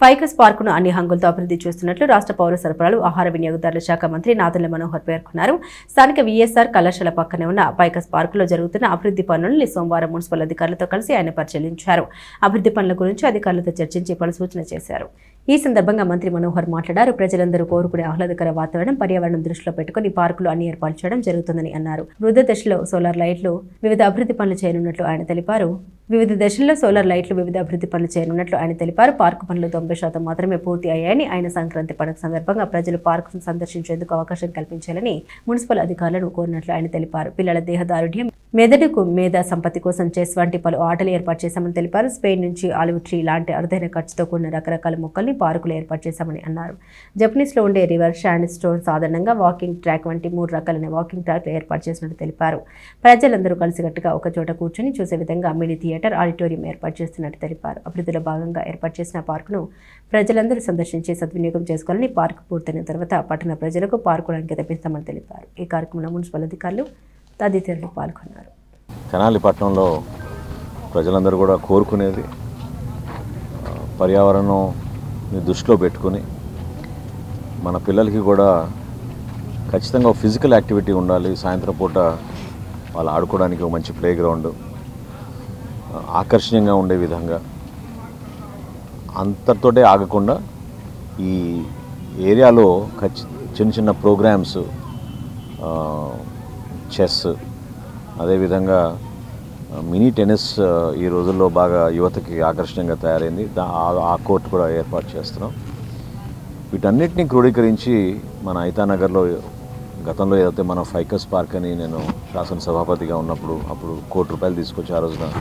Ficus పార్కును అన్ని హంగులతో అభివృద్ధి చేస్తున్నట్లు రాష్ట్ర పౌర సరఫరాలు ఆహార వినియోగదారుల శాఖ మంత్రి నాదెళ్ళ మనోహర్ పేర్కొన్నారు. స్థానిక వీఎస్ఆర్ కళాశాల పక్కనే ఉన్న పైకస్ పార్కులో జరుగుతున్న అభివృద్ధి పనులను సోమవారం మున్సిపల్ అధికారులతో కలిసి ఆయన పరిశీలించారు. అభివృద్ధి పనుల గురించి అధికారులతో చర్చించి పలు సూచన చేశారు. ఈ సందర్భంగా మంత్రి మనోహర్ మాట్లాడారు. ప్రజలందరూ కోరుకునే ఆహ్లాదకర వాతావరణం పర్యావరణం దృష్టిలో పెట్టుకుని పార్కులు అన్ని ఏర్పాటు చేయడం జరుగుతుందని అన్నారు. వృద్ధ దశలో సోలార్ లైట్లు వివిధ అభివృద్ధి పనులు చేయనున్నట్లు ఆయన తెలిపారు. వివిధ దశల్లో సోలార్ లైట్లు వివిధ అభివృద్ధి పనులు చేయనున్నట్లు ఆయన తెలిపారు. పార్కు పనులు తొంభై శాతం మాత్రమే పూర్తి అయ్యాయని ఆయన సంక్రాంతి పండుగ సందర్భంగా ప్రజలు పార్కును సందర్శించేందుకు అవకాశం కల్పించాలని మున్సిపల్ అధికారులను కోరినట్లు ఆయన తెలిపారు. పిల్లల దేహదారుఢ్యం మెదడుకు మేధా సంపత్తి కోసం చెస్ వంటి పలు ఆటలు ఏర్పాటు చేశామని తెలిపారు. స్పెయిన్ నుంచి ఆలివ్ ట్రీ లాంటి అరుదైన ఖర్చుతో కూడిన రకరకాల మొక్కల్ని పార్కులు ఏర్పాటు చేశామని అన్నారు. జపనీస్లో ఉండే రివర్ షాండ్ స్టోన్ సాధారణంగా వాకింగ్ ట్రాక్ వంటి మూడు రకాలైన వాకింగ్ ట్రాక్లు ఏర్పాటు చేసినట్టు తెలిపారు. ప్రజలందరూ కలిసికట్టుగా ఒక చోట కూర్చొని చూసే విధంగా మినీ థియేటర్ ఆడిటోరియం ఏర్పాటు చేస్తున్నట్టు తెలిపారు. అభివృద్ధిలో భాగంగా ఏర్పాటు చేసిన పార్కును ప్రజలందరూ సందర్శించి సద్వినియోగం చేసుకోవాలని పార్కు పూర్తయిన తర్వాత పట్టణ ప్రజలకు పార్కును అంకితమిస్తామని తెలిపారు. ఈ కార్యక్రమంలో మున్సిపల్ అధికారులు తదితరులు పాల్గొన్నారు. తెనాలి పట్టణంలో ప్రజలందరూ కూడా కోరుకునేది పర్యావరణం దృష్టిలో పెట్టుకుని మన పిల్లలకి కూడా ఖచ్చితంగా ఫిజికల్ యాక్టివిటీ ఉండాలి. సాయంత్రం పూట వాళ్ళు ఆడుకోవడానికి ఒక మంచి ప్లే గ్రౌండ్ ఆకర్షణీయంగా ఉండే విధంగా అంతటితోటే ఆగకుండా ఈ ఏరియాలో ఖచ్చి చిన్న చిన్న ప్రోగ్రామ్స్ చెస్ అదేవిధంగా మినీ టెన్నిస్ ఈ రోజుల్లో బాగా యువతకి ఆకర్షణీయంగా తయారైంది. ఆ- కోర్ట్ కూడా ఏర్పాటు చేస్తున్నాం. వీటన్నిటిని క్రోడీకరించి మన ఐతానగర్లో గతంలో ఏదైతే మనం ఫైకస్ పార్క్ అని నేను శాసనసభాపతిగా ఉన్నప్పుడు అప్పుడు కోటి రూపాయలు తీసుకొచ్చి ఆ రోజున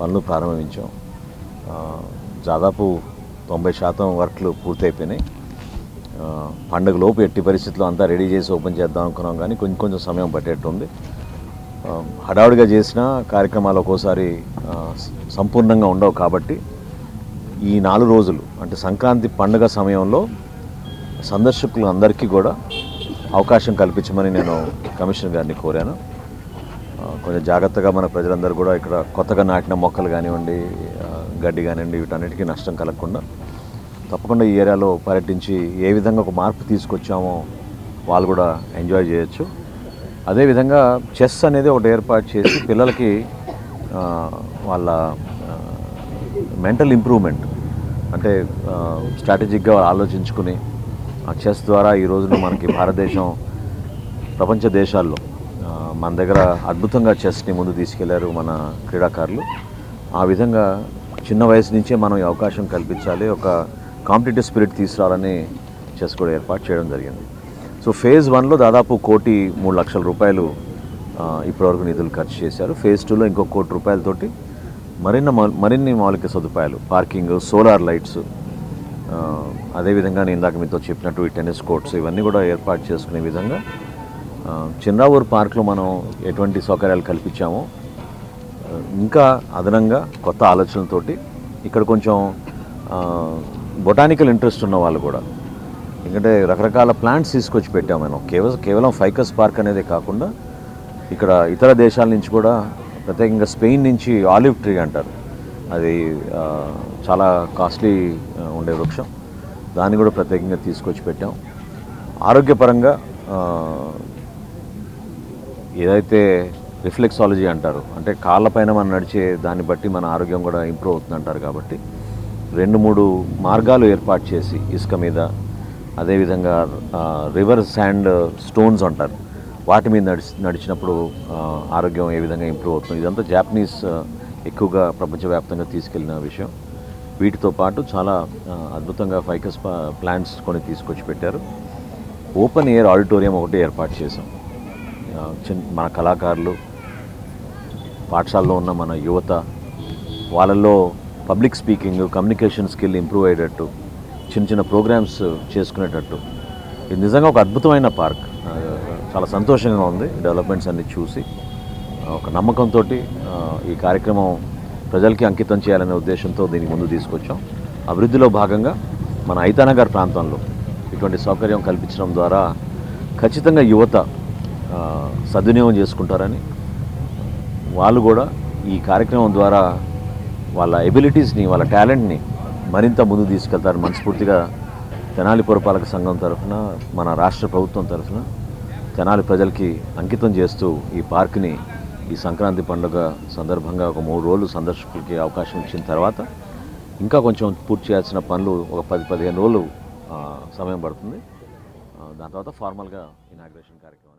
పనులు ప్రారంభించాం. దాదాపు తొంభై శాతం వర్క్లు పూర్తయిపోయినాయి. ఆ, పండుగ లోపు ఎట్టి పరిస్థితుల్లో అంతా రెడీ చేసి ఓపెన్ చేద్దాం అనుకున్నాం కానీ కొంచెం కొంచెం సమయం పట్టేట్టుంది. హడావుడిగా చేసిన కార్యక్రమాలు ఒక్కోసారి సంపూర్ణంగా ఉండవు కాబట్టి ఈ నాలుగు రోజులు అంటే సంక్రాంతి పండుగ సమయంలో సందర్శకులు అందరికీ కూడా అవకాశం కల్పించమని నేను కమిషనర్ గారిని కోరాను. కొంచెం జాగ్రత్తగా మన ప్రజలందరూ కూడా ఇక్కడ కొత్తగా నాటిన మొక్కలు కానివ్వండి గడ్డి కానివ్వండి వీటన్నిటికీ నష్టం కలగకుండా తప్పకుండా ఈ ఏరియాలో పర్యటించి ఏ విధంగా ఒక మార్పు తీసుకొచ్చామో వాళ్ళు కూడా ఎంజాయ్ చేయొచ్చు. అదేవిధంగా చెస్ అనేది ఒకటి ఏర్పాటు చేసి పిల్లలకి వాళ్ళ మెంటల్ ఇంప్రూవ్మెంట్ అంటే స్ట్రాటజిక్గా ఆలోచించుకుని ఆ చెస్ ద్వారా ఈ రోజున మనకి భారతదేశం ప్రపంచ దేశాల్లో మన దగ్గర అద్భుతంగా చెస్ని ముందు తీసుకెళ్ళారు మన క్రీడాకారులు. ఆ విధంగా చిన్న వయసు నుంచే మనం ఈ అవకాశం కల్పించాలి. ఒక కాంపిటేటివ్ స్పిరిట్ తీసుకురావాలని చెస్ కూడా ఏర్పాటు చేయడం జరిగింది. సో ఫేజ్ వన్లో దాదాపు కోటి మూడు లక్షల రూపాయలు ఇప్పటివరకు నిధులు ఖర్చు చేశారు. ఫేజ్ టూలో ఇంకో కోటి రూపాయలతోటి మరిన్న మౌ- మరిన్ని మౌలిక సదుపాయాలు పార్కింగ్ సోలార్ లైట్స్ అదేవిధంగా నేను ఇందాక మీతో చెప్పినట్టు ఈ టెన్నిస్ కోర్ట్స్ ఇవన్నీ కూడా ఏర్పాటు చేసుకునే విధంగా చిన్నావూరు పార్క్లో మనం ఎటువంటి సౌకర్యాలు కల్పించామో ఇంకా అదనంగా కొత్త ఆలోచనలతోటి ఇక్కడ కొంచెం బొటానికల్ ఇంట్రెస్ట్ ఉన్న వాళ్ళు కూడా. ఎందుకంటే రకరకాల ప్లాంట్స్ తీసుకొచ్చి పెట్టాం మనం కేవలం కేవలం ఫైకస్ పార్క్ అనేదే కాకుండా ఇక్కడ ఇతర దేశాల నుంచి కూడా ప్రత్యేకంగా స్పెయిన్ నుంచి ఆలివ్ ట్రీ అంటారు. అది చాలా కాస్ట్లీ ఉండే వృక్షం. దాన్ని కూడా ప్రత్యేకంగా తీసుకొచ్చి పెట్టాం. ఆరోగ్యపరంగా ఏదైతే రిఫ్లెక్సాలజీ అంటారు అంటే కాళ్ళపైన మనం నడిచే దాన్ని బట్టి మన ఆరోగ్యం కూడా ఇంప్రూవ్ అవుతుంది అంటారు కాబట్టి. రెండు మూడు మార్గాలు ఏర్పాటు చేసి ఇసుక మీద అదేవిధంగా రివర్ శాండ్ స్టోన్స్ అంటారు. వాటి మీద నడిచి నడిచినప్పుడు ఆరోగ్యం ఏ విధంగా ఇంప్రూవ్ అవుతుంది? ఇదంతా జాపనీస్ ఎక్కువగా ప్రపంచవ్యాప్తంగా తీసుకెళ్ళిన విషయం. వీటితో పాటు చాలా అద్భుతంగా ఫైకస్ ప్లాంట్స్ కొన్ని తీసుకొచ్చి పెట్టారు. ఓపెన్ ఎయిర్ ఆడిటోరియం ఒకటి ఏర్పాటు చేశాం. ఆ, చిన్న మన కళాకారులు పాఠశాలలో ఉన్న మన యువత వాళ్ళల్లో public speaking communication skill improve అయ్యేటట్టు చిన్న చిన్న ప్రోగ్రామ్స్ చేసుకునేటట్టు. ఇది నిజంగా ఒక అద్భుతమైన పార్క్. చాలా సంతోషంగా ఉంది డెవలప్మెంట్స్ అన్ని చూసి. ఒక నమ్మకంతో ఈ కార్యక్రమం ప్రజలకి అంకితం చేయాలనే ఉద్దేశంతో దీనికి ముందు తీసుకొచ్చాం. అభివృద్ధిలో భాగంగా మన ఐతానగర్ ప్రాంతంలో ఇటువంటి సౌకర్యం కల్పించడం ద్వారా ఖచ్చితంగా యువత సద్వినియోగం చేసుకుంటారని వాళ్ళు కూడా ఈ కార్యక్రమం ద్వారా వాళ్ళ ఎబిలిటీస్ని వాళ్ళ టాలెంట్ని మరింత ముందు తీసుకెళ్తారు మనస్ఫూర్తిగా తెనాలి పురపాలక సంఘం తరఫున మన రాష్ట్ర ప్రభుత్వం తరఫున తెనాలి ప్రజలకి అంకితం చేస్తూ ఈ పార్క్ని ఈ సంక్రాంతి పండుగ సందర్భంగా ఒక మూడు రోజులు సందర్శకులకి అవకాశం ఇచ్చిన తర్వాత ఇంకా కొంచెం పూర్తి చేయాల్సిన పనులు ఒక పది పదిహేను రోజులు సమయం పడుతుంది. దాని తర్వాత ఫార్మల్గా ఇనాగ్రేషన్ కార్యక్రమం.